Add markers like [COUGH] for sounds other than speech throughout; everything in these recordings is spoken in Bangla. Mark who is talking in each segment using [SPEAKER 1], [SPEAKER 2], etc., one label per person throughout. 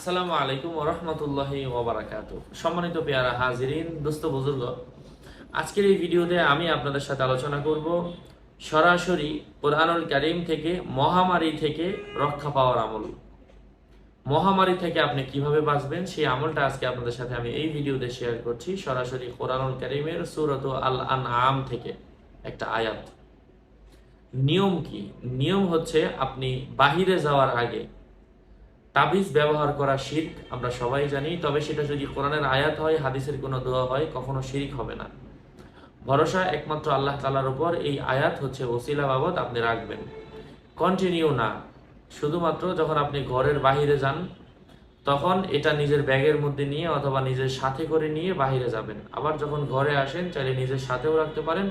[SPEAKER 1] আসসালামু আলাইকুম ওবরাকাত সম্মানিত পেয়ারা হাজিরিন, দোস্ত বুজুর্গ, আজকের এই ভিডিওতে আমি আপনাদের সাথে আলোচনা করব সরাসরি কোরআনুল থেকে মহামারী থেকে রক্ষা পাওয়ার আমল। মহামারী থেকে আপনি কীভাবে বাঁচবেন, সেই আমলটা আজকে আপনাদের সাথে আমি এই ভিডিওতে শেয়ার করছি সরাসরি কোরআনুল কারিমের সুরত আল আন আম থেকে একটা আয়াত। নিয়ম কি? নিয়ম হচ্ছে আপনি বাহিরে যাওয়ার আগে তাবিজ ব্যবহার করা শির্ক, আমরা সবাই জানি, তবে সেটা যদি কোরআনের আয়াত হয়, হাদিসের কোনো দোয়া হয়, কখনো শিরিক হবে না। ভরসা একমাত্র আল্লাহ তালার উপর, এই আয়াত হচ্ছে ওসিলা বাবদ, আপনি রাখবেন। কন্টিনিউ না। শুধুমাত্র যখন আপনি ঘরের বাহিরে যান, তখন এটা নিজের ব্যাগের মধ্যে নিয়ে অথবা নিজের সাথে করে নিয়ে বাহিরে যাবেন। আবার যখন ঘরে আসেন, চাইলে নিজের সাথেও রাখতে পারেন,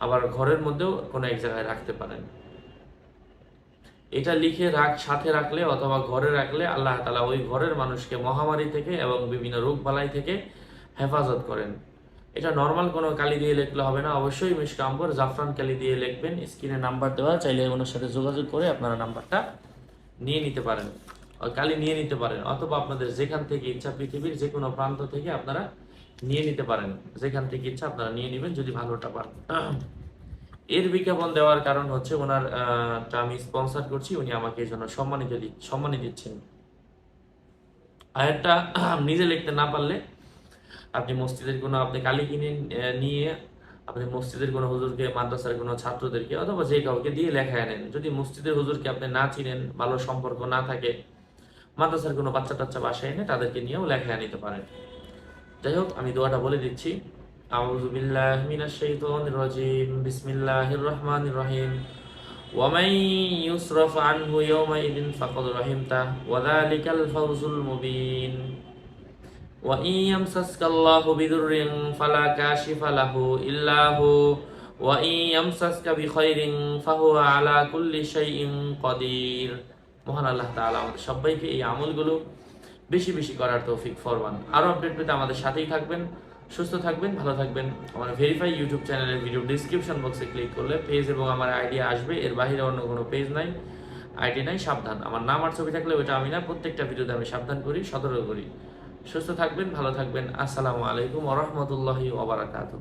[SPEAKER 1] আবার ঘরের মধ্যেও কোনো এক জায়গায় রাখতে পারেন। এটা লিখে রাখ, সাথে রাখলে অথবা ঘরে রাখলে আল্লাহ তালা ওই ঘরের মানুষকে মহামারী থেকে এবং বিভিন্ন রোগ বালাই থেকে হেফাজত করেন। এটা নর্মাল কোনো কালি দিয়ে লিখলে হবে না। অবশ্যই মিসকাম্বর জাফরান কালি দিয়ে লিখবেন। স্ক্রিনে নাম্বার দেওয়া চাইলে ওনার সাথে যোগাযোগ করে আপনারা নাম্বারটা নিয়ে নিতে পারেন কালি নিয়ে নিতে পারেন অথবা আপনাদের যেখান থেকে ইচ্ছা পৃথিবীর যে কোনো প্রান্ত থেকে আপনারা নিয়ে নিতে পারেন। যেখান থেকে ইচ্ছা আপনারা নিয়ে নেবেন, যদি ভালোটা পান। এর বিজ্ঞাপন দেওয়ার কারণ হচ্ছে ওনার আমি স্পন্সর করছি, উনি আমাকে এই জন্য সম্মানিত দি- সম্মানী দিচ্ছেন। আয়াতটা [CLEARS THROAT] নিজে লিখতে না পারলে আপনি মসজিদের কোনো, আপনি কালি কিনে নিয়ে আপনি মসজিদের কোনো হুজুরকে, মাদ্রাসার কোনো ছাত্রদেরকে অথবা যে কাউকে দিয়ে লেখায় আনেন। যদি মসজিদের হুজুরকে আপনি না চিনেন, ভালো সম্পর্ক না থাকে, মাদ্রাসার কোনো বাচ্চা টাচ্চা বাসায় এনে তাদেরকে নিয়েও লেখায় নিতে পারেন। যাই হোক, আমি দোয়াটা বলে দিচ্ছি। أعوذ بالله من الشيطان الرجيم بسم الله الرحمن الرحيم ومن يصرف عنه يومئذ فقد رحمته وذلك الفوز المبين وإن يمسسك الله بضر فلا كاشف له إلا هو وإن يمسسك بخير فهو على كل شيء قدير মহান আল্লাহ তাআলা আমাদের সবাইকে এই আমলগুলো বেশি বেশি করার তৌফিক ফরমান আরো আপডেট পেতে আমাদের সাথেই থাকবেন সুস্থ থাকবেন, ভালো থাকবেন। আমার ভেরিফাই ইউটিউব চ্যানেলের ভিডিও ডিসক্রিপশন বক্সে ক্লিক করলে পেজ এবং আমার আইডি আসবে। এর বাইরে অন্য কোনো পেজ নাই আইডি নাই, সাবধান। আমার নাম আর ছবি থাকলে ওইটা আমি না, প্রত্যেকটা ভিডিওতে আমি সাবধান করি, সতর্ক করি। সুস্থ থাকবেন, ভালো থাকবেন। আসসালামু আলাইকুম ওরহমতুল্লাহি ওবরাকাতুহ